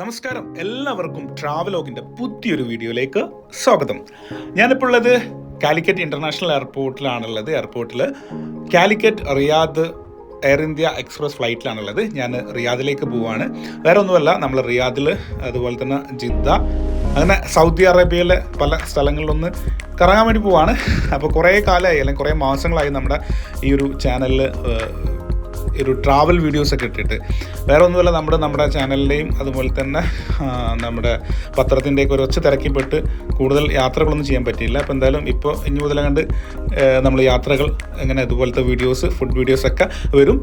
നമസ്കാരം. എല്ലാവർക്കും ട്രാവലോഗിന്റെ പുതിയൊരു വീഡിയോയിലേക്ക് സ്വാഗതം. ഞാനിപ്പോൾ ഉള്ളത് കാലിക്കറ്റ് ഇന്റർനാഷണൽ എയർപോർട്ടിലാണുള്ളത്. എയർപോർട്ടിൽ Calicut Riyadh Air India Express ഫ്ലൈറ്റിലാണുള്ളത്. ഞാൻ റിയാദിലേക്ക് പോവുകയാണ് വേറെ ഒന്നുമല്ല നമ്മൾ റിയാദിൽ അതുപോലെ തന്നെ ജിദ്ദ അങ്ങനെ സൗദി അറേബ്യയിലെ പല സ്ഥലങ്ങളിലൊന്ന് കറങ്ങാൻ വേണ്ടി പോവാണ്. അപ്പോൾ കുറേ കാലമായി അല്ലെങ്കിൽ കുറേ മാസങ്ങളായി നമ്മുടെ ഈ ഒരു ചാനലിൽ ഒരു ട്രാവൽ വീഡിയോസൊക്കെ ഇട്ടിട്ട്. വേറെ ഒന്നുമല്ല നമ്മുടെ നമ്മുടെ ചാനലിന്റെയും അതുപോലെ തന്നെ നമ്മുടെ പത്രത്തിന്റെയൊക്കെ ഒരു ഒച്ച തിരക്കിപ്പെട്ട് കൂടുതൽ യാത്രകളൊന്നും ചെയ്യാൻ പറ്റിയില്ല. അപ്പോൾ എന്തായാലും ഇപ്പോൾ ഇനി മുതലാണ്ട് നമ്മൾ യാത്രകൾ അങ്ങനെ ഇതുപോലത്തെ വീഡിയോസ് ഫുഡ് വീഡിയോസൊക്കെ വരും.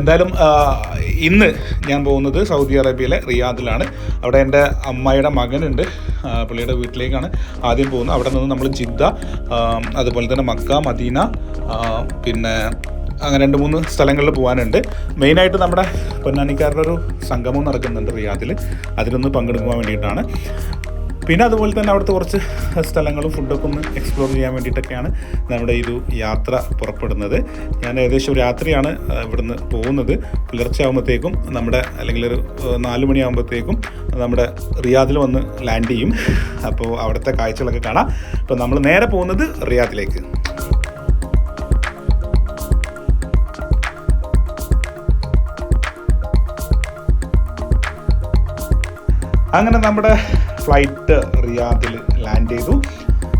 എന്തായാലും ഇന്ന് ഞാൻ പോകുന്നത് സൗദി അറേബ്യയിലെ റിയാദിലാണ്. അവിടെ എന്റെ അമ്മായിയുടെ മകനുണ്ട്. പുള്ളിയുടെ വീട്ടിലേക്കാണ് ആദ്യം പോകുന്നത്. അവിടെ നിന്ന് നമ്മൾ ജിദ്ദ അതുപോലെ തന്നെ മക്ക മദീന പിന്നെ അങ്ങനെ രണ്ട് മൂന്ന് സ്ഥലങ്ങളിൽ പോകാനുണ്ട് മെയിനായിട്ട് നമ്മുടെ പൊന്നാനിക്കാരുടെ ഒരു സംഗമം നടക്കുന്നുണ്ട് റിയാദിൽ അതിലൊന്ന് പങ്കെടുക്കുവാൻ വേണ്ടിയിട്ടാണ്. പിന്നെ അതുപോലെ തന്നെ അവിടുത്തെ കുറച്ച് സ്ഥലങ്ങളും ഫുഡൊക്കെ ഒന്ന് എക്സ്പ്ലോർ ചെയ്യാൻ വേണ്ടിയിട്ടൊക്കെയാണ് നമ്മുടെ ഈ യാത്ര പുറപ്പെടുന്നത്. ഞാൻ ഏകദേശം രാത്രിയാണ് ഇവിടുന്ന് പോകുന്നത്. പുലർച്ചെ ആകുമ്പോഴത്തേക്കും നമ്മുടെ അല്ലെങ്കിൽ ഒരു നാല് മണിയാകുമ്പോഴത്തേക്കും നമ്മുടെ റിയാദിൽ വന്ന് ലാൻഡ് ചെയ്യും. അപ്പോൾ അവിടുത്തെ കാഴ്ചകളൊക്കെ കാണാം. അപ്പോൾ നമ്മൾ നേരെ പോകുന്നത് റിയാദിലേക്ക്. അങ്ങനെ നമ്മുടെ ഫ്ലൈറ്റ് റിയാദിൽ ലാൻഡ് ചെയ്തു.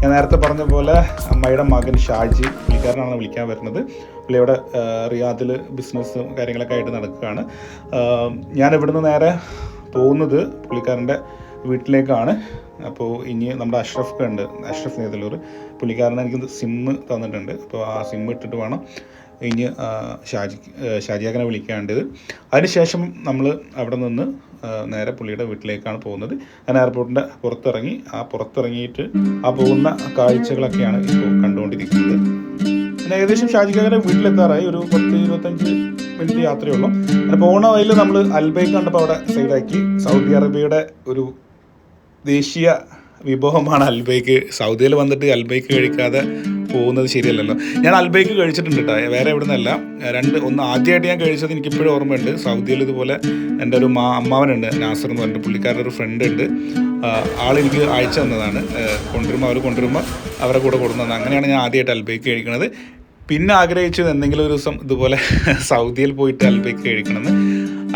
ഞാൻ നേരത്തെ പറഞ്ഞ പോലെ അമ്മയുടെ മകൻ ഷാജി പുള്ളിക്കാരനാണ് വിളിക്കാൻ വരുന്നത്. പുള്ളി ഇവിടെ റിയാദിൽ ബിസിനസ്സും കാര്യങ്ങളൊക്കെ ആയിട്ട് നടക്കുകയാണ്. ഞാൻ ഇവിടുന്ന് നേരെ പോകുന്നത് പുള്ളിക്കാരന്റെ വീട്ടിലേക്കാണ്. അപ്പോൾ ഇനി നമ്മുടെ അഷ്റഫ് ഉണ്ട് അഷ്റഫ് നേതലൂർ പുള്ളിക്കാരൻ എനിക്ക് സിമ്മ് തന്നിട്ടുണ്ട്. അപ്പോൾ ആ സിമ്മ് ഇട്ടിട്ട് വേണം ഇനി ഷാജി ഷാജിയാക്കനെ വിളിക്കാണ്ടത് അതിനുശേഷം നമ്മൾ അവിടെ നിന്ന് നേരെ പുള്ളിയുടെ വീട്ടിലേക്കാണ് പോകുന്നത്. ഞാൻ എയർപോർട്ടിന്റെ പുറത്തിറങ്ങി ആ പുറത്തിറങ്ങിയിട്ട് ആ പോകുന്ന കാഴ്ചകളൊക്കെയാണ് ഇപ്പോൾ കണ്ടുകൊണ്ടിരിക്കുന്നത്. പിന്നെ ഏകദേശം ഷാജിക്കാരുടെ വീട്ടിലെത്താറായി. ഒരു പത്ത് ഇരുപത്തഞ്ച് മിനിറ്റ് യാത്രയുള്ളൂ. അങ്ങനെ പോകുന്ന വഴിയിൽ നമ്മൾ അൽബൈക്ക് കണ്ടപ്പോൾ അവിടെ സൈഡാക്കി. സൗദി അറേബ്യയുടെ ഒരു ദേശീയ വിഭവമാണ് അൽബൈക്ക്. സൗദിയിൽ വന്നിട്ട് അൽബൈക്ക് കഴിക്കാതെ പോകുന്നത് ശരിയല്ലല്ലോ. ഞാൻ അൽബേക്ക് കഴിച്ചിട്ടുണ്ട് കേട്ടോ വേറെ എവിടെ നിന്നല്ല രണ്ട് ഒന്ന് ആദ്യമായിട്ട് ഞാൻ കഴിച്ചത് എനിക്കിപ്പോഴും ഓർമ്മയുണ്ട്. സൗദിയിൽ ഇതുപോലെ എന്റെ ഒരു മാ അമ്മാവനുണ്ട് നാസർ എന്ന് പറഞ്ഞിട്ട് പുള്ളിക്കാരുടെ ഒരു ഫ്രണ്ട് ഉണ്ട്. ആളെനിക്ക് അയച്ചു തന്നതാണ്. കൊണ്ടുവരുമ്പോൾ അവർ കൊണ്ടുവരുമ്പോൾ അവരെ കൂടെ കൊടുക്കുന്നത് അങ്ങനെയാണ് ഞാൻ ആദ്യമായിട്ട് അൽബേക്ക് കഴിക്കുന്നത് പിന്നെ ആഗ്രഹിച്ചത് എന്തെങ്കിലും ഒരു ദിവസം ഇതുപോലെ സൗദിയിൽ പോയിട്ട് അൽബേക്ക് കഴിക്കണമെന്ന്.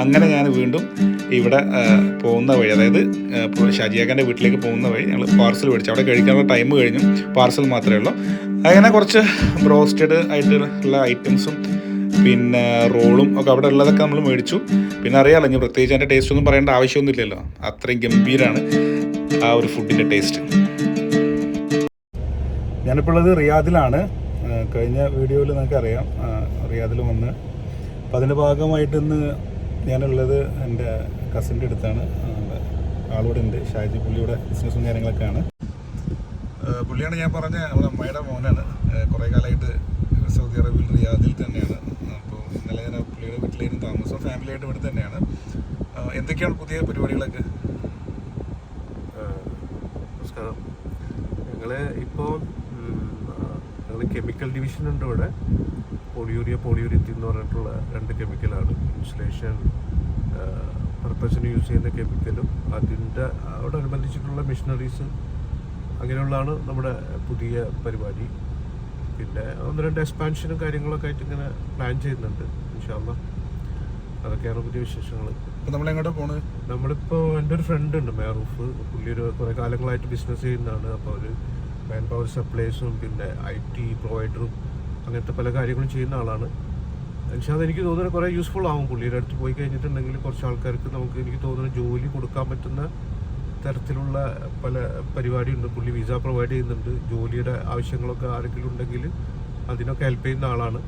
അങ്ങനെ ഞാൻ വീണ്ടും ഇവിടെ പോകുന്ന വഴി അതായത് ഷാജിയാക്കന്റെ വീട്ടിലേക്ക് പോകുന്ന വഴി ഞങ്ങൾ പാർസൽ മേടിച്ചു. അവിടെ കഴിക്കാനുള്ള ടൈം കഴിഞ്ഞു. പാർസൽ മാത്രമേ ഉള്ളൂ. അങ്ങനെ കുറച്ച് ബ്രോസ്റ്റഡ് ആയിട്ടുള്ള ഐറ്റംസും പിന്നെ റോളും ഒക്കെ അവിടെ ഉള്ളതൊക്കെ നമ്മൾ മേടിച്ചു. പിന്നെ അറിയാമല്ലോ ഇനി പ്രത്യേകിച്ച് അതിന്റെ ടേസ്റ്റ് ഒന്നും പറയേണ്ട ആവശ്യമൊന്നുമില്ലല്ലോ. അത്രയും ഗംഭീരമാണ് ആ ഒരു ഫുഡിന്റെ ടേസ്റ്റ് ഞാനിപ്പോൾ ഉള്ളത് റിയാദിലാണ്. കഴിഞ്ഞ വീഡിയോയിൽ നിങ്ങൾക്ക് അറിയാം റിയാദിൽ വന്ന്. അപ്പം അതിന്റെ ഭാഗമായിട്ട് ഇന്ന് ഞാനുള്ളത് എന്റെ കസിന്റെ അടുത്താണ്. ആളോട് ഉണ്ട് ഷാജി പുള്ളിയുടെ ബിസിനസ്സും കാര്യങ്ങളൊക്കെയാണ്. പുള്ളിയാണ് ഞാൻ പറഞ്ഞ നമ്മുടെ അമ്മയുടെ മോനാണ്. കുറേ കാലമായിട്ട് സൗദി അറേബ്യയിൽ റിയാദിൽ തന്നെയാണ്. അപ്പോൾ ഇന്നലെ ഞാൻ പുള്ളിയുടെ വീട്ടിലായിരുന്നു താമസം. ഫാമിലിയായിട്ട് ഇവിടെ തന്നെയാണ്. എന്തൊക്കെയാണ് പുതിയ പരിപാടികളൊക്കെ? നമസ്കാരം. ഞങ്ങൾ ഇപ്പോൾ ഞങ്ങൾ കെമിക്കൽ ഡിവിഷൻ ഉണ്ട് ഇവിടെ. പോളിയൂരിയ പോളിയൂരിത്തി എന്ന് പറഞ്ഞിട്ടുള്ള രണ്ട് കെമിക്കലാണ് ഇൻസുലേഷൻ പർപ്പസിന് യൂസ് ചെയ്യുന്ന കെമിക്കലും അതിന്റെ അതോടനുബന്ധിച്ചിട്ടുള്ള മെഷീനറീസ് അങ്ങനെയുള്ളതാണ് നമ്മുടെ പുതിയ പരിപാടി. പിന്നെ ഒന്ന് രണ്ട് എക്സ്പാൻഷനും കാര്യങ്ങളൊക്കെ ആയിട്ട് ഇങ്ങനെ പ്ലാൻ ചെയ്യുന്നുണ്ട്. ഇൻഷാല്ല അതൊക്കെയാണ് പുതിയ വിശേഷങ്ങൾ. നമ്മളെങ്ങോട്ട് പോണത് നമ്മളിപ്പോൾ എന്റെ ഒരു ഫ്രണ്ട് ഉണ്ട് മേറൂഫ്. പുള്ളി ഒരു കുറേ കാലങ്ങളായിട്ട് ബിസിനസ് ചെയ്യുന്നതാണ്. അപ്പോൾ ഒരു മാൻ പവർ സപ്ലൈസും പിന്നെ ഐ ടി പ്രൊവൈഡറും അങ്ങനത്തെ പല കാര്യങ്ങളും ചെയ്യുന്ന ആളാണ്. പക്ഷേ അത് എനിക്ക് തോന്നുന്നത് കുറേ യൂസ്ഫുൾ ആവും. പുള്ളിയുടെ അടുത്ത് പോയി കഴിഞ്ഞിട്ടുണ്ടെങ്കിൽ കുറച്ച് ആൾക്കാർക്ക് നമുക്ക് എനിക്ക് തോന്നുന്നു ജോലി കൊടുക്കാൻ പറ്റുന്ന തരത്തിലുള്ള പല പരിപാടിയുണ്ട്. പുള്ളി വിസ പ്രൊവൈഡ് ചെയ്യുന്നുണ്ട്. ജോലിയുടെ ആവശ്യങ്ങളൊക്കെ ആരെങ്കിലും ഉണ്ടെങ്കിൽ അതിനൊക്കെ ഹെൽപ്പ് ചെയ്യുന്ന ആളാണ്.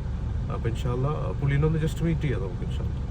അപ്പോൾ ഇൻഷാല്ല പുള്ളീനെ ഒന്ന് ജസ്റ്റ് മീറ്റ് ചെയ്യാം നമുക്ക് ഇൻഷാല്ല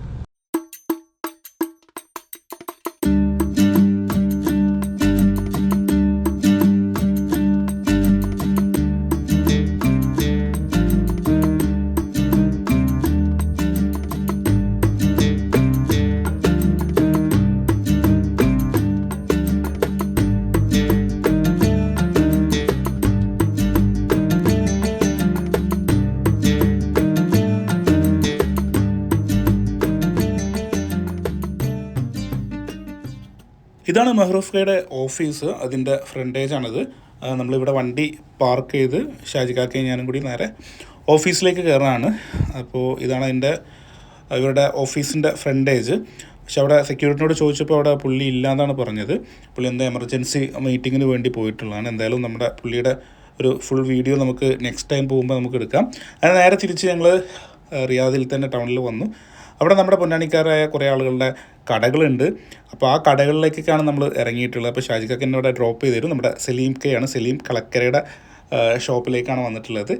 ഇതാണ് മെഹ്റൂഫ് കയുടെ ഓഫീസ് അതിന്റെ ഫ്രണ്ടേജാണിത്. നമ്മളിവിടെ വണ്ടി പാർക്ക് ചെയ്ത് ഷാജിക്കാക്കയും ഞാനും കൂടി നേരെ ഓഫീസിലേക്ക് കയറാണ് അപ്പോൾ ഇതാണ് അതിന്റെ ഇവരുടെ ഓഫീസിന്റെ ഫ്രണ്ടേജ്. പക്ഷെ അവിടെ സെക്യൂരിറ്റിനോട് ചോദിച്ചപ്പോൾ അവിടെ പുള്ളി ഇല്ലാന്നാണ് പറഞ്ഞത്. പുള്ളി എന്താ എമർജൻസി മീറ്റിങ്ങിന് വേണ്ടി പോയിട്ടുള്ളതാണ്. എന്തായാലും നമ്മുടെ പുള്ളിയുടെ ഒരു ഫുൾ വീഡിയോ നമുക്ക് നെക്സ്റ്റ് ടൈം പോകുമ്പോൾ നമുക്ക് എടുക്കാം. അത് നേരെ തിരിച്ച് ഞങ്ങൾ റിയാദിൽ തന്നെ ടൗണിൽ വന്നു. അവിടെ നമ്മുടെ പൊന്നാണിക്കാരായ കുറേ ആളുകളുടെ കടകളുണ്ട്. അപ്പോൾ ആ കടകളിലേക്കൊക്കെയാണ് നമ്മൾ ഇറങ്ങിയിട്ടുള്ളത്. അപ്പോൾ ഷാജിക്കൊക്കെ എന്നെ ഇവിടെ ഡ്രോപ്പ് ചെയ്ത് തരും. നമ്മുടെ സലീം കെ ആണ്. സലീം കളക്കരയുടെ ഷോപ്പിലേക്കാണ് വന്നിട്ടുള്ളത്.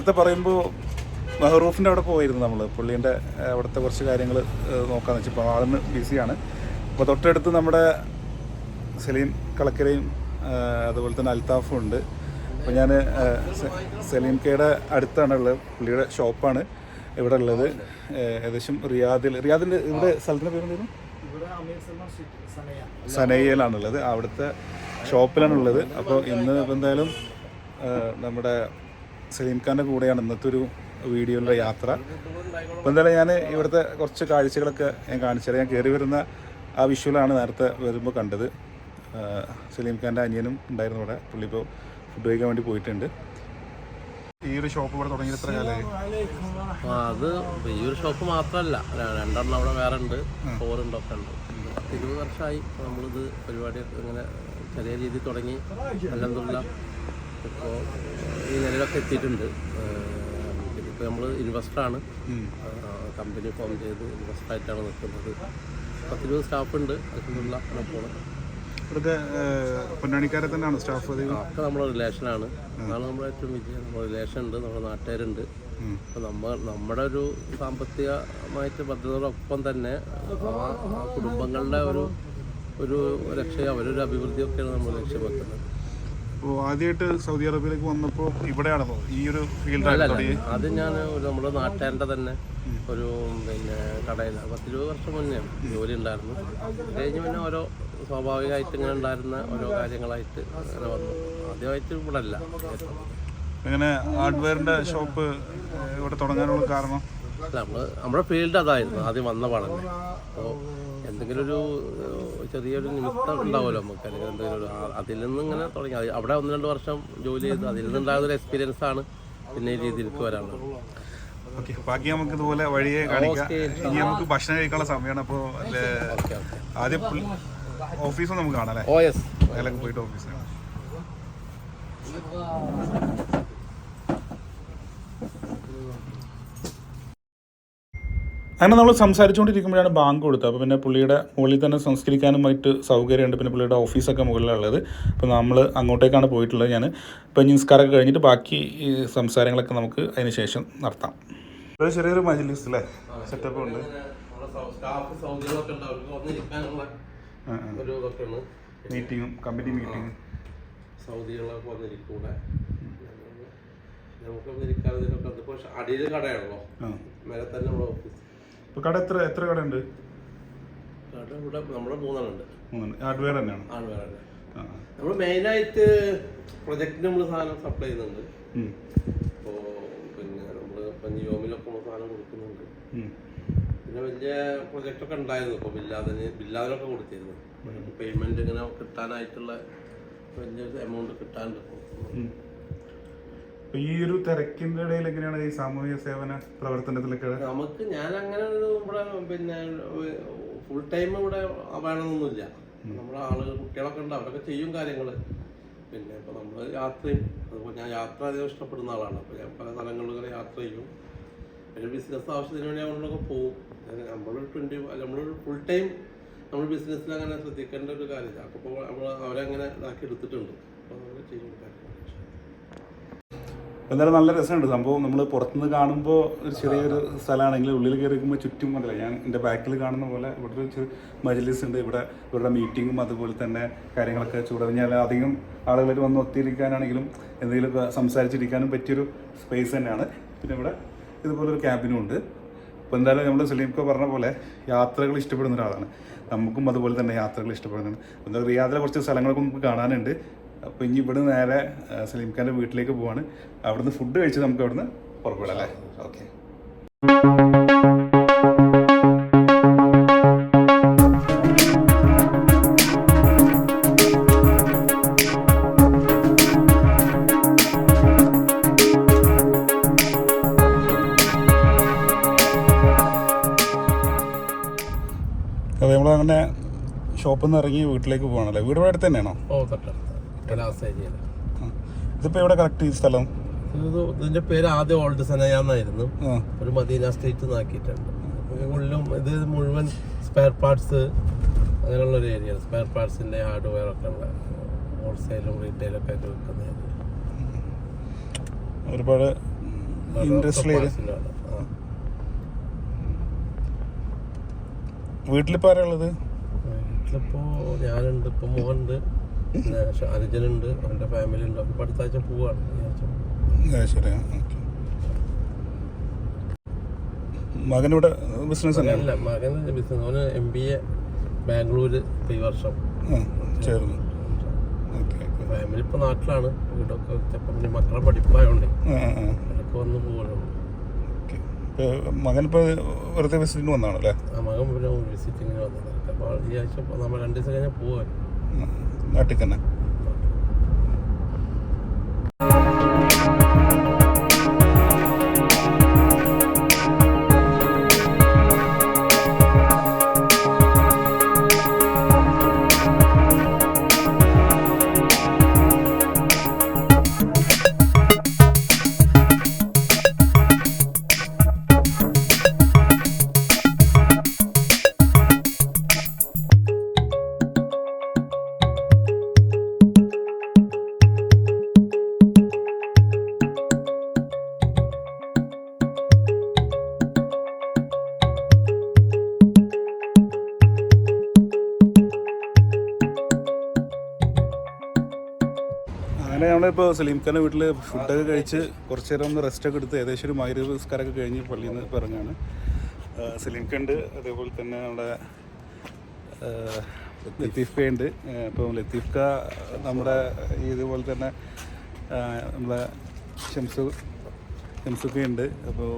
നേരത്തെ പറയുമ്പോൾ മെഹറൂഫിന്റെ അവിടെ പോയിരുന്നു നമ്മൾ പുള്ളീന്റെ അവിടുത്തെ കുറച്ച് കാര്യങ്ങൾ നോക്കാന്ന് വെച്ചാൽ ഇപ്പോൾ ആളിന് ബിസിയാണ്. അപ്പോൾ തൊട്ടടുത്ത് നമ്മുടെ സലീം കളക്കരയും അതുപോലെ തന്നെ അൽത്താഫും ഉണ്ട്. അപ്പോൾ ഞാൻ സലീം കെയുടെ അടുത്താണ് ഉള്ളത് പുള്ളിയുടെ ഷോപ്പാണ് ഇവിടെ ഉള്ളത്. ഏകദേശം റിയാദിൽ റിയാദിന്റെ ഇവിടെ സ്ഥലത്തിന്റെ പേര് സനയ്യയിലാണുള്ളത്. അവിടുത്തെ ഷോപ്പിലാണുള്ളത്. അപ്പോൾ ഇന്ന് എന്തായാലും നമ്മുടെ സലീം ഖാന്റെ കൂടെയാണ് ഇന്നത്തെ ഒരു വീഡിയോയിലെ യാത്ര. അപ്പോൾ എന്തായാലും ഞാൻ ഇവിടുത്തെ കുറച്ച് കാഴ്ചകളൊക്കെ ഞാൻ കാണിച്ചത് ഞാൻ കയറി വരുന്ന ആ വിഷ്വലാണ് നേരത്തെ വരുമ്പോൾ കണ്ടത്. സലീം ഖാന്റെ അനിയനും ഉണ്ടായിരുന്നു ഇവിടെ. പുള്ളി ഇപ്പോൾ ഫുഡ് കഴിക്കാൻ വേണ്ടി പോയിട്ടുണ്ട്. ഈ ഒരു ഷോപ്പ് ഇവിടെ തുടങ്ങി എത്ര കാലമായി? അത് ഈ ഒരു ഷോപ്പ് മാത്രമല്ല. രണ്ടെണ്ണം അവിടെ വേറെ ഉണ്ട്. ഫോറുണ്ട് ഒക്കെ ഉണ്ട്. ഇരുപത് വർഷമായി നമ്മളിത് പരിപാടി ഇങ്ങനെ ചെറിയ രീതിയിൽ തുടങ്ങി. അല്ലെന്നുള്ള ഇപ്പോൾ ഈ നിലയിലൊക്കെ എത്തിയിട്ടുണ്ട്. ഇപ്പോൾ നമ്മൾ ഇൻവെസ്റ്ററാണ്. കമ്പനി ഫോം ചെയ്ത് ഇൻവെസ്റ്ററായിട്ടാണ് നിൽക്കുന്നത്. പത്തിരുപത് സ്റ്റാഫ് ഉണ്ട് പോകണം ഇവിടുത്തെ പൊന്നാണിക്കാരെ തന്നെയാണ് സ്റ്റാഫ് അധികം ഒക്കെ നമ്മുടെ റിലേഷനാണ്. അതാണ് നമ്മുടെ ഏറ്റവും വിജയം നമ്മുടെ റിലേഷൻ ഉണ്ട് നമ്മുടെ നാട്ടുകാരുണ്ട്. അപ്പോൾ നമ്മൾ നമ്മുടെ ഒരു സാമ്പത്തികമായിട്ട് ഭദ്രതയോടൊപ്പം തന്നെ ആ കുടുംബങ്ങളുടെ ഒരു ഒരു രക്ഷ അവരൊരു അഭിവൃദ്ധിയൊക്കെയാണ് നമ്മൾ ലക്ഷ്യം വെക്കുന്നത് അപ്പോൾ ആദ്യമായിട്ട് സൗദി അറേബ്യയിലേക്ക് വന്നപ്പോൾ ഇവിടെയാണോ ഈ ഒരു തുടങ്ങി അത് ഞാൻ നമ്മുടെ നാട്ടുകാരന്റെ തന്നെ ഒരു പിന്നെ കടയിൽ പത്തിരുപത് വർഷം മുന്നേ ജോലി ഉണ്ടായിരുന്നു. കഴിഞ്ഞ് പിന്നെ ഓരോ സ്വാഭാവികമായിട്ട് ഇങ്ങനെ ഉണ്ടായിരുന്ന ഓരോ കാര്യങ്ങളായിട്ട് അങ്ങനെ വന്നു. ആദ്യമായിട്ട് ഇവിടെ അല്ല അങ്ങനെ ഹാർഡ്വെയറിന്റെ ഷോപ്പ് ഇവിടെ തുടങ്ങാനുള്ള കാരണം? അല്ല നമ്മൾ നമ്മുടെ ഫീൽഡ് അതായിരുന്നു. ആദ്യം വന്ന പാടല്ലേ അപ്പോൾ എന്തെങ്കിലും ഒരു ചെറിയൊരു നിമിത്തം ഉണ്ടാവുമല്ലോ നമുക്ക്. അല്ലെങ്കിൽ എന്തെങ്കിലും ഒരു അതിൽ നിന്ന് ഇങ്ങനെ തുടങ്ങി. അവിടെ ഒന്ന് രണ്ട് വർഷം ജോലി ചെയ്ത് അതിൽ നിന്നുണ്ടാകുന്ന ഒരു എക്സ്പീരിയൻസ് ആണ് പിന്നെ ഈ രീതിയിലേക്ക് വരാനുള്ളത്. ഓക്കെ ബാക്കി നമുക്ക് ഇതുപോലെ വഴിയെ കാണിക്കാം. ഇനി നമുക്ക് ഭക്ഷണം കഴിക്കാനുള്ള സമയമാണ്. അപ്പോൾ ആദ്യം ഓഫീസ് നമുക്ക് കാണാം അല്ലേ? ഓ യെസ്. പോയിട്ട് ഓഫീസ് അങ്ങനെ നമ്മൾ സംസാരിച്ചുകൊണ്ടിരിക്കുമ്പോഴാണ് ബാങ്ക് കൊടുത്തത്. അപ്പോൾ പിന്നെ പുള്ളിയുടെ മുകളിൽ തന്നെ സംസ്കരിക്കാനും മറ്റ് സൗകര്യമുണ്ട്. പിന്നെ പുള്ളിയുടെ ഓഫീസൊക്കെ മുകളിലുള്ളത്. അപ്പോൾ നമ്മൾ അങ്ങോട്ടേക്കാണ് പോയിട്ടുള്ളത് ഞാൻ. ഇപ്പോൾ നിസ്കാരമൊക്കെ കഴിഞ്ഞിട്ട് ബാക്കി സംസാരങ്ങളൊക്കെ നമുക്ക് അതിന് ശേഷം നടത്താം. ഒരു ചെറിയൊരു മജിലിസ് അല്ലേ സെറ്റപ്പ് ഉണ്ട്. മീറ്റിങ്ങും കമ്പനി മീറ്റിംഗ് സൗദികളൊക്കെ വന്നിരിക്കും നമുക്ക് അടിയിൽ കടയാണല്ലോ. മേലെ തന്നെ നമ്മുടെ ഓഫീസ് ഇപ്പോൾ കട എത്ര എത്ര കട ഉണ്ട് കട ഇവിടെ നമ്മുടെ മൂന്നെണ്ണുണ്ട് മൂന്നെണ്ണം. ഹാർഡ്വെയർ തന്നെയാണ്? ആണ് വേറെ നമ്മൾ മെയിനായിട്ട് പ്രൊജക്റ്റിന് നമ്മൾ സാധനം സപ്ലൈ ചെയ്യുന്നുണ്ട്. അപ്പോൾ പിന്നെ നമ്മൾ ഇപ്പം ജിയോമിലൊക്കെ നമ്മൾ സാധനം കൊടുക്കുന്നുണ്ട്. പിന്നെ വലിയ പ്രൊജക്റ്റൊക്കെ ഉണ്ടായിരുന്നു. ഇപ്പോൾ ബില്ലാതിന് ബില്ലാതിനൊക്കെ കൊടുത്തിരുന്നു. പേയ്മെന്റ് ഇങ്ങനെ കിട്ടാനായിട്ടുള്ള വലിയൊരു എമൗണ്ട് കിട്ടാണ്ട് ഇപ്പോൾ ഈ ഒരു തിരക്കിന്റെ ഇടയിൽ എങ്ങനെയാണ് ഈ സാമൂഹിക സേവന പ്രവർത്തനത്തിലൊക്കെ? നമുക്ക് ഞാൻ അങ്ങനെ ഒരു ഇവിടെ പിന്നെ ഫുൾ ടൈം ഇവിടെ വേണമെന്നൊന്നുമില്ല നമ്മുടെ ആളുകൾ കുട്ടികളൊക്കെ ഉണ്ട് അവരൊക്കെ ചെയ്യും കാര്യങ്ങൾ പിന്നെ ഇപ്പോൾ നമ്മൾ യാത്രയും അതുപോലെ ഞാൻ യാത്ര അധികം ഇഷ്ടപ്പെടുന്ന ആളാണ്. അപ്പോൾ ഞാൻ പല സ്ഥലങ്ങളിൽ ഇങ്ങനെ യാത്ര ചെയ്യും. പിന്നെ ബിസിനസ് ആവശ്യത്തിന് വേണ്ടി അങ്ങോട്ടൊക്കെ പോകും നമ്മളൊരു ട്വന്റി നമ്മളൊരു ഫുൾ ടൈം നമ്മൾ ബിസിനസ്സിൽ അങ്ങനെ ശ്രദ്ധിക്കേണ്ട ഒരു കാര്യമില്ല. അപ്പോൾ നമ്മൾ അവരങ്ങനെ ഇതാക്കി എടുത്തിട്ടുണ്ട്. അപ്പോൾ നമ്മൾ ചെയ്യും കൊടുക്കാൻ എന്തായാലും നല്ല രസമുണ്ട്. സംഭവം നമ്മൾ പുറത്തുനിന്ന് കാണുമ്പോൾ ഒരു ചെറിയൊരു സ്ഥലമാണെങ്കിൽ ഉള്ളിൽ കയറി നിൽക്കുമ്പോൾ ചുറ്റും കണ്ടില്ല. ഞാൻ എന്റെ ബാക്കിൽ കാണുന്ന പോലെ ഇവിടെ ഒരു ചെറിയ മജലിസ് ഉണ്ട്. ഇവിടെ ഇവരുടെ മീറ്റിങ്ങും അതുപോലെ തന്നെ കാര്യങ്ങളൊക്കെ ചൂട് കഴിഞ്ഞാൽ അധികം ആളുകളായിട്ട് വന്ന് ഒത്തിരിക്കാനാണെങ്കിലും എന്തെങ്കിലും സംസാരിച്ചിരിക്കാനും പറ്റിയൊരു സ്പേസ് തന്നെയാണ്. പിന്നെ ഇവിടെ ഇതുപോലൊരു ക്യാബിനും ഉണ്ട്. അപ്പോൾ എന്തായാലും നമ്മൾ സലീംക്ക പറഞ്ഞ പോലെ യാത്രകൾ ഇഷ്ടപ്പെടുന്ന ഒരാളാണ്. നമുക്കും അതുപോലെ തന്നെ യാത്രകൾ ഇഷ്ടപ്പെടുന്നുണ്ട് എന്താ റിയാദിലെ കുറച്ച് സ്ഥലങ്ങളൊക്കെ നമുക്ക് കാണാനുണ്ട്. അപ്പോൾ ഇനി ഇവിടെ നേരെ സലീം ഖാന്റെ വീട്ടിലേക്ക് പോവാണ്. അവിടുന്ന് ഫുഡ് കഴിച്ച് നമുക്ക് അവിടുന്ന് പുറപ്പെടാം അല്ലേ? ഓക്കെ അതെ നമ്മൾ അങ്ങനെ ഷോപ്പിൽ നിന്ന് ഇറങ്ങി വീട്ടിലേക്ക് പോകണല്ലേ വീട് അടുത്ത് തന്നെയാണോ? ഓ തൊട്ടടുത്ത്. ലാസ്റ്റ് ഏരിയയിൽ ഇതിപ്പോൾ എവിടെ കറക്റ്റ് ഈ സ്ഥലം? ഇതിന്റെ പേര് ആദ്യം ഓൾഡ് സനയാന്നായിരുന്നു. ഒരു മദീന സ്ട്രീറ്റ് നാക്കിയിട്ടുണ്ട് ഉള്ളിലും ഇത് മുഴുവൻ സ്പെയർ പാർട്സ് അങ്ങനെയുള്ള ഒരു ഏരിയ സ്പെയർ പാർട്സിന്റെ ഹാർഡ്വെയർ ഒക്കെ ഉള്ള ഹോൾസെയിലും റീറ്റെയിലും ഒക്കെ ആയിട്ട് വെക്കുന്ന ഏരിയ ഒരുപാട് വീട്ടിലിപ്പോ ആരാ ഉള്ളത്? വീട്ടിലിപ്പോ ഞാനുണ്ട് ഇപ്പൊ മോഹൻ പിന്നെ അനുജനുണ്ട് അവന്റെ ഫാമിലി ഉണ്ട് അപ്പൊ അടുത്ത ആഴ്ച പോവാണ് ശരി ഓക്കെ. മകനിവിടെ ബിസിനസ് അല്ല മകൻ ബിസിനസ് അവന് എം ബി എ ബാംഗ്ലൂര് ഈ വർഷം. ചേർന്നു. ഫാമിലി ഇപ്പൊ നാട്ടിലാണ് വീടൊക്കെ വെച്ചപ്പം പിന്നെ മക്കളെ പഠിപ്പായോണ്ട്. ഇടയ്ക്ക് വന്ന് പോകണം മകൻ ഇപ്പോൾ വെറുതെ വിസിറ്റിന് വന്നാണല്ലേ? മകൻ പിന്നെ വിസിറ്റിങ്ങിന് വന്നത് അപ്പോൾ ഈ ആഴ്ച നമ്മൾ രണ്ട് ദിവസം കഴിഞ്ഞാൽ പോവാൻ നാട്ടിൽ അങ്ങനെ സലീംഖാന്റെ സലീം ഖാന്റെ വീട്ടിൽ ഫുഡൊക്കെ കഴിച്ച് കുറച്ച് നേരം ഒന്ന് റെസ്റ്റൊക്കെ എടുത്ത് ഏകദേശം ഒരു മൈരൂർ നിസ്കാരമൊക്കെ കഴിഞ്ഞ് പള്ളിയിൽ നിന്ന് ഇറങ്ങാണ്. സലീംഖണ്ട് അതേപോലെ തന്നെ നമ്മുടെ ലത്തീഫ് അപ്പം ഉണ്ട്. അപ്പോൾ ലത്തീഫ് നമ്മുടെ ഇതുപോലെ തന്നെ നമ്മുടെ ഷംസു ഷംസുക്കയുണ്ട് അപ്പോൾ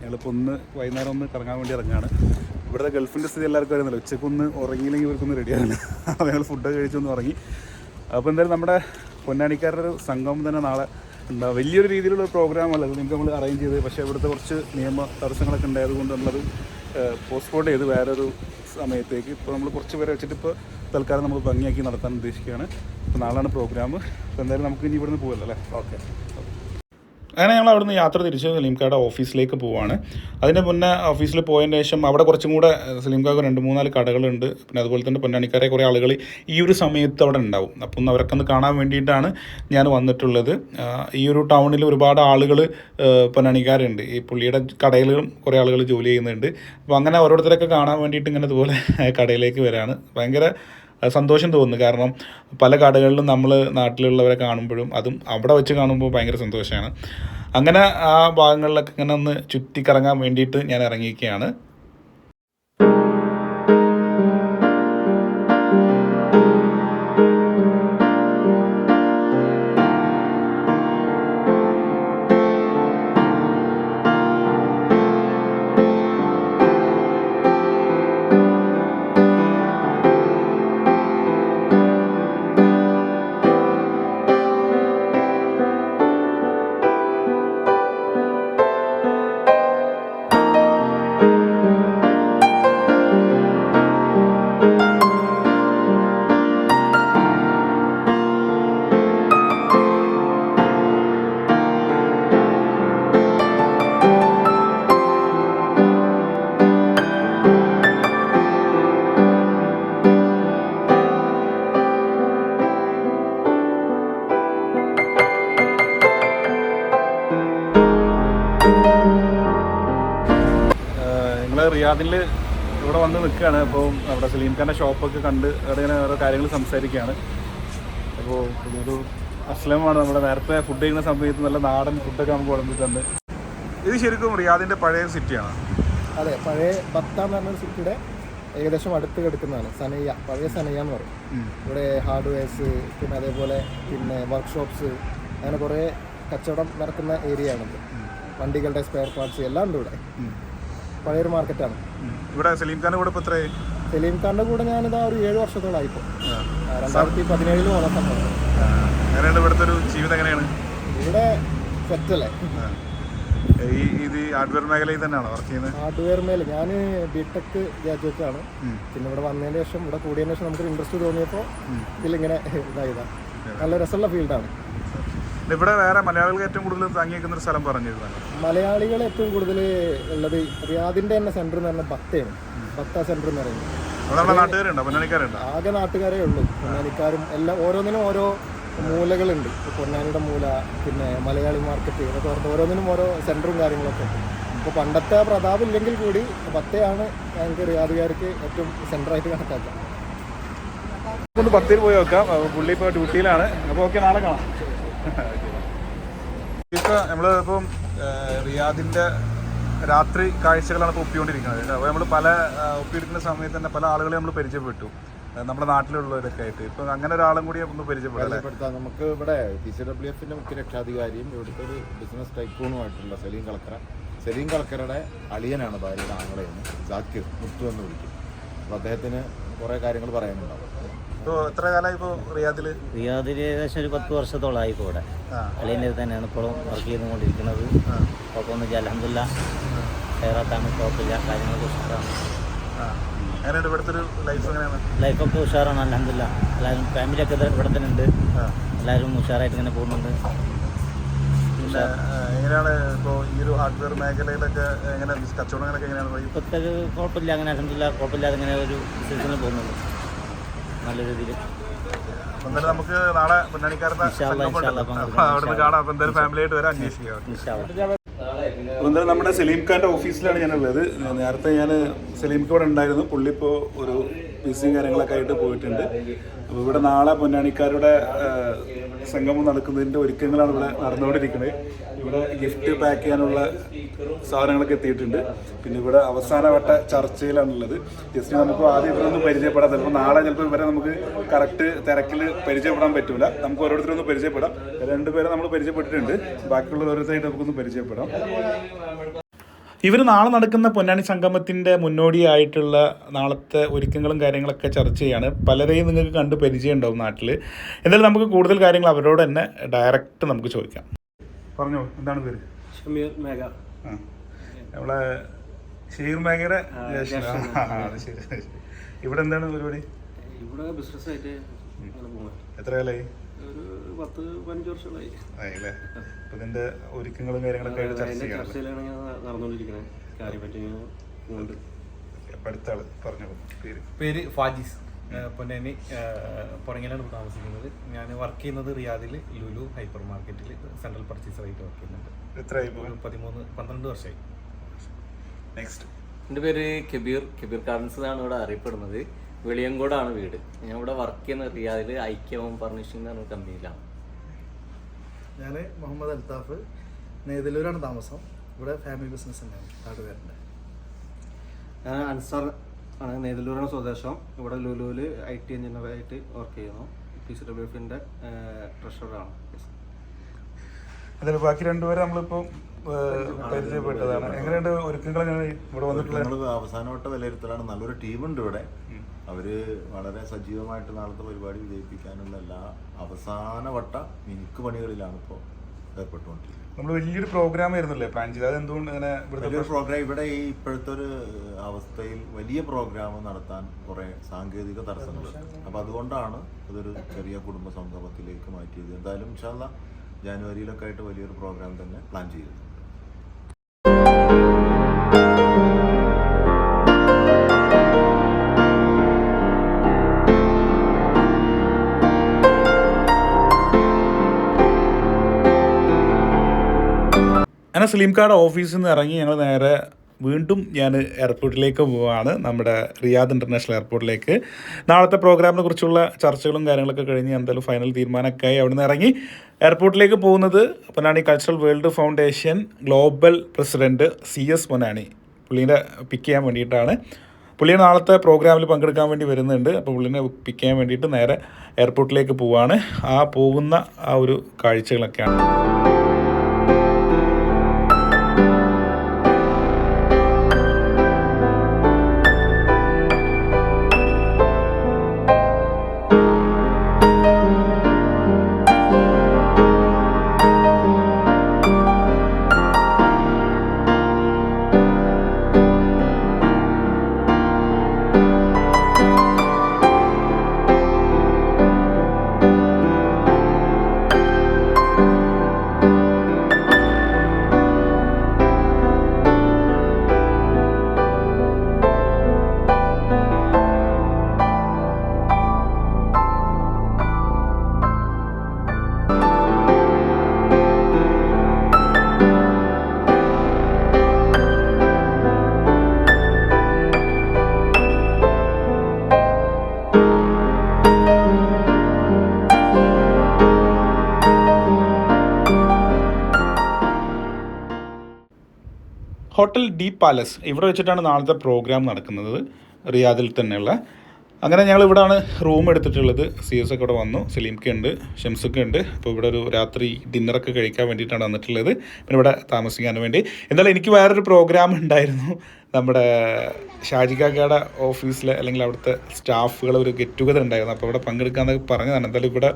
ഞങ്ങളിപ്പോൾ ഒന്ന് വൈകുന്നേരം ഒന്ന് കറങ്ങാൻ വേണ്ടി ഇറങ്ങാണ്. ഇവിടുത്തെ ഗൾഫിന്റെ സ്ഥിതി എല്ലാവർക്കും അറിയുന്നില്ല ഉച്ചയ്ക്ക് ഒന്ന് ഉറങ്ങിയില്ലെങ്കിൽ ഇവർക്കൊന്ന് റെഡിയാവില്ല അപ്പോൾ ഞങ്ങൾ ഫുഡൊക്കെ കഴിച്ചൊന്ന് ഉറങ്ങി. അപ്പോൾ എന്തായാലും നമ്മുടെ പൊന്നാനിക്കാരുടെ സംഗമം തന്നെ നാളെ എന്താ വലിയൊരു രീതിയിലുള്ള പ്രോഗ്രാം അല്ല. നിങ്ങൾക്ക് നമ്മൾ അറേഞ്ച് ചെയ്ത് പക്ഷേ ഇവിടുത്തെ കുറച്ച് നിയമ തടസ്സങ്ങളൊക്കെ ഉണ്ടായതുകൊണ്ട് നമ്മളത് പോസ്റ്റ്പോർട്ട് ചെയ്ത് വേറൊരു സമയത്തേക്ക് ഇപ്പോൾ നമ്മൾ കുറച്ച് പേരെ വെച്ചിട്ട് ഇപ്പോൾ തൽക്കാലം നമ്മൾ ഭംഗിയാക്കി നടത്താൻ ഉദ്ദേശിക്കുകയാണ്. അപ്പോൾ നാളെയാണ് പ്രോഗ്രാം അപ്പോൾ എന്തായാലും നമുക്ക് ഇനി ഇവിടുന്ന് പോകുമല്ലോ അല്ലേ? ഓക്കെ അങ്ങനെ ഞങ്ങൾ അവിടുന്ന് യാത്ര തിരിച്ച് സലീംക്കായുടെ ഓഫീസിലേക്ക് പോവാണ്. അതിന് മുന്നേ ഓഫീസിൽ പോയതിന് ശേഷം അവിടെ കുറച്ചും കൂടെ സലീംക്കാക്ക് രണ്ട് മൂന്നാൽ കടകളുണ്ട്. പിന്നെ അതുപോലെ തന്നെ പൊന്നാനിക്കാരെ കുറേ ആളുകൾ ഈ ഒരു സമയത്ത് അവിടെ ഉണ്ടാവും. അപ്പം ഒന്ന് അവരൊക്കെ ഒന്ന് കാണാൻ വേണ്ടിയിട്ടാണ് ഞാൻ വന്നിട്ടുള്ളത്. ഈ ഒരു ടൗണിൽ ഒരുപാട് ആളുകൾ പൊന്നാനിക്കാരുണ്ട്. ഈ പുള്ളിയുടെ കടയിലും കുറേ ആളുകൾ ജോലി ചെയ്യുന്നുണ്ട്. അപ്പോൾ അങ്ങനെ ഓരോരുത്തരൊക്കെ കാണാൻ വേണ്ടിയിട്ട് ഇങ്ങനെ ഇതുപോലെ കടയിലേക്ക് വരാണ്. ഭയങ്കര സന്തോഷം തോന്നുന്നു. കാരണം പല കടകളിലും നമ്മൾ നാട്ടിലുള്ളവരെ കാണുമ്പോഴും അതും അവിടെ വെച്ച് കാണുമ്പോൾ ഭയങ്കര സന്തോഷമാണ് അങ്ങനെ ആ ഭാഗങ്ങളിലൊക്കെ ഇങ്ങനെ ഒന്ന് ചുറ്റിക്കറങ്ങാൻ വേണ്ടിയിട്ട് ഞാൻ ഇറങ്ങിയിരിക്കുകയാണ്. റിയാദിൽ ഇവിടെ വന്ന് നിൽക്കുകയാണ്. അപ്പോൾ അവിടെ സലീം ഖാന്റെ ഷോപ്പൊക്കെ കണ്ട് അവിടെ ഇങ്ങനെ ഓരോ കാര്യങ്ങൾ സംസാരിക്കുകയാണ്. അപ്പോൾ ഒരു അസ്ലമാണ് നമ്മുടെ നേരത്തെ ഫുഡ് കഴിക്കുന്ന സമയത്ത് നല്ല നാടൻ ഫുഡൊക്കെ നമുക്ക് തന്ന് ഇത് ശരിക്കും റിയാദിന്റെ പഴയ സിറ്റിയാണ്? അതെ പഴയ ബത്ത എന്ന് പറഞ്ഞ സിറ്റിയുടെ ഏകദേശം അടുത്ത് കിടക്കുന്നതാണ്. സനയ്യ പഴയ സനയ്യ എന്ന് പറയും. ഇവിടെ ഹാർഡ്വെയർസ് പിന്നെ അതേപോലെ പിന്നെ വർക്ക്ഷോപ്സ് അങ്ങനെ കുറേ കച്ചവടം നടക്കുന്ന ഏരിയ ആണിത് വണ്ടികളുടെ സ്പെയർ പാർട്സ് എല്ലാം ഉണ്ട് ഇവിടെ. പഴയൊരു മാർക്കറ്റാണ്. ഇവിടെ സലീം ഖാന്റെ കൂടെ ഇപ്പോൾ എത്രയായി? സലീം ഖാന്റെ കൂടെ ഞാനിതാ ഒരു ഏഴ് വർഷത്തോളമായി ഇപ്പോൾ രണ്ടായിരത്തി പതിനേഴിൽ വളർത്താൻ എങ്ങനെയാണ് ഇവിടുത്തെ ഒരു ജീവിതം എങ്ങനെയാണ്? ഇവിടെ സെറ്റല്ലേ? ഈ ഇത് ഹാർഡ്വെയർ മേഖലയിൽ തന്നെയാണോ വർക്ക് ചെയ്യുന്നത്? ഹാർഡ്വെയർ മേഖല. ഞാൻ ബിടെക് ഗ്രാജുവേറ്റ് ആണ് പിന്നെ ഇവിടെ വന്നതിന് ശേഷം ഇവിടെ കൂടിയതിന് ശേഷം നമുക്ക് ഇൻട്രസ്റ്റ് തോന്നിയപ്പോൾ ഇതിലിങ്ങനെ ഇതായതാണ് നല്ല രസമുള്ള ഫീൽഡാണ്. ഇവിടെ വേറെ മലയാളികൾ ഏറ്റവും കൂടുതൽ താങ്ങിയേക്കുന്ന ഒരു സ്ഥലം പറഞ്ഞിരുന്നു മലയാളികൾ ഏറ്റവും കൂടുതൽ ഉള്ളത് റിയാദിന്റെ തന്നെ സെന്റർ എന്ന് പറഞ്ഞാൽ ബത്തയാണ് ബത്ത സെന്റർ എന്ന് പറയുന്നത്. ആകെ നാട്ടുകാരേ ഉള്ളൂ. പൊന്നാനിക്കാരും എല്ലാം ഓരോന്നിനും ഓരോ മൂലകളുണ്ട്. ഇപ്പൊ പൊന്നാനിയുടെ മൂല പിന്നെ മലയാളി മാർക്കറ്റ് ഇതൊക്കെ പറഞ്ഞിട്ട് ഓരോന്നിനും ഓരോ സെന്ററും കാര്യങ്ങളൊക്കെ ഉണ്ട്. ഇപ്പോൾ പണ്ടത്തെ പ്രതാപം ഇല്ലെങ്കിൽ കൂടി ബത്തയാണ് ഞങ്ങൾക്ക് റിയാദുകാർക്ക് ഏറ്റവും സെന്ററായിട്ട് കണക്കാക്കുക ഒന്ന് പത്തിൽ പോയി നോക്കാം. പുള്ളി ഇപ്പോൾ ഡ്യൂട്ടിയിലാണ് അപ്പോൾ ഓക്കെ നാളെ കാണാം. ഇപ്പൊ നമ്മൾ ഇപ്പം റിയാദിന്റെ രാത്രി കാഴ്ചകളാണ് ഇപ്പോൾ ഒപ്പിക്കൊണ്ടിരിക്കുന്നത്. അപ്പോൾ നമ്മൾ പല ഒപ്പിയെടുക്കുന്ന സമയത്ത് തന്നെ പല ആളുകളെ നമ്മൾ പരിചയപ്പെട്ടു. നമ്മുടെ നാട്ടിലുള്ളവരൊക്കെ ആയിട്ട്. ഇപ്പൊ അങ്ങനെ ഒരാളും കൂടി ഒന്ന് പരിചയപ്പെടാം പരിചയപ്പെടുത്താം. നമുക്ക് ഇവിടെ പി സി ഡബ്ല്യു എഫിന്റെ മുഖ്യ രക്ഷാധികാരിയും ഇവിടുത്തെ ഒരു ബിസിനസ് ടൈക്കൂണുമായിട്ടുള്ള സലീം കളക്കര സലീം കളക്കരയുടെ അളിയനാണ് ഭാര്യയുടെ ആങ്ങളെന്ന് ജാക്കിർ മുത്തു എന്ന് വിളിക്കും. അപ്പോൾ അദ്ദേഹത്തിന് കുറേ കാര്യങ്ങൾ പറയാനുണ്ടാവും. ഇപ്പോൾ എത്ര കാലമായി ഇപ്പോൾ റിയാദിൽ റിയാദിൽ ഏകദേശം ഒരു പത്ത് വർഷത്തോളമായി ഇപ്പോൾ ഇവിടെ. അളിയന്റെ തന്നെയാണ് ഇപ്പോഴും വർക്ക് ചെയ്തുകൊണ്ടിരിക്കുന്നത്. കുഴപ്പമൊന്നുമില്ല അലഹമില്ല കയറാത്താണ് കുഴപ്പമില്ല കാര്യങ്ങളൊക്കെ ഉഷാറാണ്. ആ. എങ്ങനെയുണ്ട് ഇവിടുത്തെ ഒരു ലൈഫ് എങ്ങനെയാണ്? ലൈഫൊക്കെ ഉഷാറാണ് അലഹമില്ല എല്ലാവരും ഫാമിലിയൊക്കെ ഇവിടെ തന്നെ ഉണ്ട് എല്ലാവരും ഉഷാറായിട്ട് ഇങ്ങനെ പോകുന്നുണ്ട്. എങ്ങനെയാണ് ഇപ്പോൾ ഈ ഒരു ഹാർഡ്വെയർ മേഖലയിലൊക്കെ എങ്ങനെ കച്ചവടങ്ങളൊക്കെ എങ്ങനെയാണ്? ഇപ്പോഴത്തെ കുഴപ്പമില്ല അങ്ങനെ അലഹമില്ല കുഴപ്പമില്ലാതെ ഇങ്ങനെ ഒരു ബിസിനസ്സിന് പോകുന്നുണ്ട് നല്ല രീതിയിൽ. എന്തായാലും നമുക്ക് നാളെ പൊന്നാനിക്കാരുടെ കാണാം. അപ്പൊ എന്തായാലും അന്വേഷിക്കാം. എന്തായാലും നമ്മുടെ സലീം ഖാന്റെ ഓഫീസിലാണ് ഞാനുള്ളത്. നേരത്തെ ഞാൻ സലീം ഖാൻ ഉണ്ടായിരുന്നു. പുള്ളിപ്പോ ഒരു ബിസിയും കാര്യങ്ങളൊക്കെ ആയിട്ട് പോയിട്ടുണ്ട്. അപ്പോൾ ഇവിടെ നാളെ പൊന്നാണിക്കാരുടെ സംഗമം നടക്കുന്നതിന്റെ ഒരുക്കങ്ങളാണ് ഇവിടെ നടന്നുകൊണ്ടിരിക്കുന്നത്. ഇവിടെ ഗിഫ്റ്റ് പാക്ക് ചെയ്യാനുള്ള സാധനങ്ങളൊക്കെ എത്തിയിട്ടുണ്ട്. പിന്നെ ഇവിടെ അവസാനവട്ട ചർച്ചയിലാണുള്ളത്. ജസ്റ്റ് നമുക്ക് ആദ്യം ഇവരൊന്നും പരിചയപ്പെടാം. ചിലപ്പോൾ നാളെ ചിലപ്പോൾ ഇവരെ നമുക്ക് കറക്റ്റ് തിരക്കിൽ പരിചയപ്പെടാൻ പറ്റില്ല നമുക്ക് ഓരോരുത്തരൊന്നും പരിചയപ്പെടാം. രണ്ടുപേരെ നമ്മൾ പരിചയപ്പെട്ടിട്ടുണ്ട്. ബാക്കിയുള്ള ഓരോരുത്തരായിട്ട് നമുക്കൊന്ന് പരിചയപ്പെടാം. ഇവർ നാളെ നടക്കുന്ന പൊന്നാനി സംഗമത്തിന്റെ മുന്നോടിയായിട്ടുള്ള നാളത്തെ ഒരുക്കങ്ങളും കാര്യങ്ങളൊക്കെ ചർച്ച ചെയ്യാണ്. പലരെയും നിങ്ങൾക്ക് കണ്ട് പരിചയം ഉണ്ടാവും നാട്ടിൽ എന്തായാലും നമുക്ക് കൂടുതൽ കാര്യങ്ങൾ അവരോട് തന്നെ ഡയറക്റ്റ് നമുക്ക് ചോദിക്കാം. പറഞ്ഞോ എന്താണ് പേര്? ഷമീർ മേഘ. നമ്മളെ ഷീർ മേഘയുടെ. ഇവിടെ എന്താണ് പരിപാടി? ഇവിടെ ബിസിനസ് ആയിട്ട് എത്ര കാലമായി ഒരു പത്ത് പതിനഞ്ച് വർഷമായി ആയില്ലേ? അപ്പൊ ഇതിന്റെ ഒരുക്കങ്ങളും കാര്യങ്ങളൊക്കെ ആയിട്ട് ചർച്ച അതിന്റെ ചെയ്യണം ചർച്ചയിലാണ് ഞാൻ നടന്നുകൊണ്ടിരിക്കുന്നത് കാര്യം പറ്റി ഇങ്ങനെ പോകുന്നുണ്ട് അപ്പൊ അടുത്ത ആൾ പറഞ്ഞോളൂ. പേര്. പേര് ഫാജിസ്. ഏഹ് പൊന്നാനി. പുറങ്ങിലാണ് താമസിക്കുന്നത്. ഞാൻ വർക്ക് ചെയ്യുന്നത് റിയാദിൽ ലുലു ഹൈപ്പർ മാർക്കറ്റിൽ സെൻട്രൽ പർച്ചേസറായിട്ട് വർക്ക് ചെയ്യുന്നുണ്ട്. എത്രയായി ഒരു പതിമൂന്ന് പന്ത്രണ്ട് വർഷമായി നെക്സ്റ്റ് എന്റെ പേര് കെബീർ. കെബീർ കാർഡൻസ് എന്നാണ് ഇവിടെ അറിയപ്പെടുന്നത്. വെളിയങ്കോടാണ് വീട്. ഞാൻ ഇവിടെ വർക്ക് ചെയ്യുന്ന റിയാദിൽ ഐക്യ ഹോം ഫർണിഷിംഗ് എന്ന് പറഞ്ഞ കമ്പനിയിലാണ് ഞാൻ മുഹമ്മദ് അൽത്താഫ്. നെയ്തലൂരാണ് താമസം. ഇവിടെ ഫാമിലി ബിസിനസ് തന്നെയാണ്. ഞാൻ അൻസാർ ആണ് നെയ്തലൂരാണ് സ്വദേശം. ഇവിടെ ലുലുവിൽ ഐ ടി എഞ്ചിനീയറായിട്ട് വർക്ക് ചെയ്യുന്നു. പി സി ഡബ്ല്യു എഫിന്റെ ട്രഷറാണ് എന്തായാലും ബാക്കി രണ്ടുപേരെ നമ്മളിപ്പോൾ പരിചയപ്പെട്ടതാണ്. എങ്ങനെയുണ്ട് ഒരുക്കങ്ങൾ ഇവിടെ വന്നിട്ടുള്ളത് അവസാനവട്ട വിലയിരുത്തലാണ്. നല്ലൊരു ടീമുണ്ട് ഇവിടെ. അവർ വളരെ സജീവമായിട്ട് നാളത്തെ പരിപാടി വിജയിപ്പിക്കാനുള്ള എല്ലാ അവസാനവട്ട മിനുക്ക് പണികളിലാണ് ഇപ്പോൾ ഏർപ്പെട്ടുകൊണ്ടിരിക്കുന്നത്. നമ്മൾ വലിയൊരു പ്രോഗ്രാം ആയിരുന്നല്ലേ പ്ലാൻ ചെയ്തത്? അത് എന്തുകൊണ്ട് ഇങ്ങനെ വലിയൊരു പ്രോഗ്രാം ഇവിടെ ഈ ഇപ്പോഴത്തെ ഒരു അവസ്ഥയിൽ വലിയ പ്രോഗ്രാം നടത്താൻ കുറേ സാങ്കേതിക തടസ്സങ്ങളുണ്ട് അപ്പോൾ അതുകൊണ്ടാണ് അതൊരു ചെറിയ കുടുംബ സംഗമത്തിലേക്ക് മാറ്റിയത്. എന്തായാലും ഇൻഷാല്ല ജാനുവരിയിലൊക്കെ ആയിട്ട് വലിയൊരു പ്രോഗ്രാം തന്നെ പ്ലാൻ ചെയ്യുന്നു അങ്ങനെ സ്ലിം കാർഡ് ഓഫീസിൽ നിന്ന് ഇറങ്ങി ഞങ്ങൾ നേരെ വീണ്ടും ഞാൻ എയർപോർട്ടിലേക്ക് പോവാണ്. നമ്മുടെ റിയാദ് ഇന്റർനാഷണൽ എയർപോർട്ടിലേക്ക് നാളത്തെ പ്രോഗ്രാമിനെ കുറിച്ചുള്ള ചർച്ചകളും കാര്യങ്ങളൊക്കെ കഴിഞ്ഞ് എന്തായാലും ഫൈനൽ തീരുമാനമൊക്കെ ആയി അവിടെ നിന്ന് ഇറങ്ങി. എയർപോർട്ടിലേക്ക് പോകുന്നത് Ponnani cultural world foundation global president C S Ponnani പുള്ളീനെ pick ചെയ്യാൻ വേണ്ടിയിട്ടാണ്. പുള്ളിയെ നാളത്തെ പ്രോഗ്രാമിൽ പങ്കെടുക്കാൻ വേണ്ടി വരുന്നുണ്ട്. അപ്പോൾ പുള്ളിനെ പിക്ക് ചെയ്യാൻ വേണ്ടിയിട്ട് നേരെ എയർപോർട്ടിലേക്ക് പോവാണ്. ആ പോകുന്ന ആ ഒരു കാഴ്ചകളൊക്കെയാണ്. Hotel de palace. ഇവിടെ വെച്ചിട്ടാണ് നാളത്തെ പ്രോഗ്രാം നടക്കുന്നത്. റിയാദിൽ തന്നെയുള്ള. അങ്ങനെ ഞങ്ങൾ ഇവിടെയാണ് റൂം എടുത്തിട്ടുള്ളത്. സി എസ് ഒക്കെ ഇവിടെ വന്നു. സലീംക്ക ഉണ്ട് ഷംസൊക്കെ ഉണ്ട്. അപ്പോൾ ഇവിടെ ഒരു രാത്രി ഡിന്നറൊക്കെ കഴിക്കാൻ വേണ്ടിയിട്ടാണ് വന്നിട്ടുള്ളത്. പിന്നെ ഇവിടെ താമസിക്കാൻ വേണ്ടി. എന്തായാലും എനിക്ക് വേറൊരു പ്രോഗ്രാം ഉണ്ടായിരുന്നു. നമ്മുടെ ഷാജിക്കാക്കയുടെ ഓഫീസിലെ അല്ലെങ്കിൽ അവിടുത്തെ സ്റ്റാഫുകൾ ഒരു ഗെറ്റ് ടുഗദർ ഉണ്ടായിരുന്നു. അപ്പോൾ ഇവിടെ പങ്കെടുക്കാമെന്നൊക്കെ പറഞ്ഞതാണ്. എന്തായാലും ഇവിടെ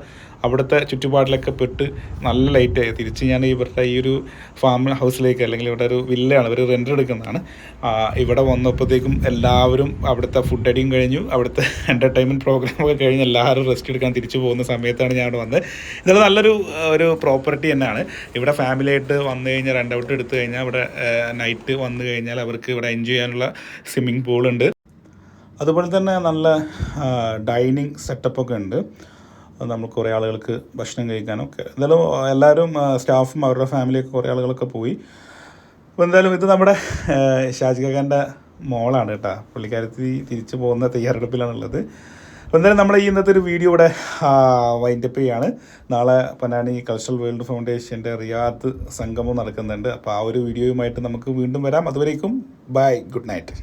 അവിടുത്തെ ചുറ്റുപാടിലൊക്കെ പെട്ട് നല്ല ലൈറ്റായി തിരിച്ച് ഞാൻ ഇവിടുത്തെ ഈ ഒരു ഫാം ഹൗസിലേക്ക് അല്ലെങ്കിൽ ഇവിടെ ഒരു വില്ലയാണ് ഇവർ റെന്റ് എടുക്കുന്നതാണ്. ഇവിടെ വന്നപ്പോഴത്തേക്കും എല്ലാവരും അവിടുത്തെ ഫുഡ് അടിയും കഴിഞ്ഞു. അവിടുത്തെ എന്റർടൈൻമെന്റ് പ്രോഗ്രാമൊക്കെ കഴിഞ്ഞ് എല്ലാവരും റെസ്റ്റ് എടുക്കാൻ തിരിച്ചു പോകുന്ന സമയത്താണ് ഞാൻ അവിടെ വന്നത്. ഇതൊരു നല്ലൊരു ഒരു പ്രോപ്പർട്ടി തന്നെയാണ്. ഇവിടെ ഫാമിലിയായിട്ട് വന്നു കഴിഞ്ഞാൽ റെന്റ് ഔട്ട് എടുത്തു കഴിഞ്ഞാൽ ഇവിടെ നൈറ്റ് വന്നു കഴിഞ്ഞാൽ അവർക്ക് ഇവിടെ എൻജോയ് ചെയ്യാനുള്ള സ്വിമ്മിംഗ് പൂൾ ഉണ്ട് അതുപോലെ തന്നെ നല്ല ഡൈനിങ് സെറ്റപ്പൊക്കെ ഉണ്ട്. നമ്മൾ കുറേ ആളുകൾക്ക് ഭക്ഷണം കഴിക്കാനൊക്കെ. എന്തായാലും എല്ലാവരും സ്റ്റാഫും അവരുടെ ഫാമിലിയൊക്കെ കുറേ ആളുകളൊക്കെ പോയി. അപ്പോൾ എന്തായാലും ഇത് നമ്മുടെ ഷാജിഖാന്റെ മോളാണ് കേട്ടോ. പുള്ളിക്കാരത്തി തിരിച്ചു പോകുന്ന തയ്യാറെടുപ്പിലാണുള്ളത്. അപ്പോൾ എന്തായാലും നമ്മുടെ ഈ ഇന്നത്തെ ഒരു വീഡിയോ ഇവിടെ വൈൻഡപ്പ് ചെയ്യാണ്. നാളെ പൊന്നാനി കൾച്ചറൽ വേൾഡ് ഫൗണ്ടേഷന്റെ റിയാദ് സംഗമം നടക്കുന്നുണ്ട്. അപ്പോൾ ആ ഒരു വീഡിയോയുമായിട്ട് നമുക്ക് വീണ്ടും വരാം. അതുവരേക്കും ബൈ ഗുഡ് നൈറ്റ്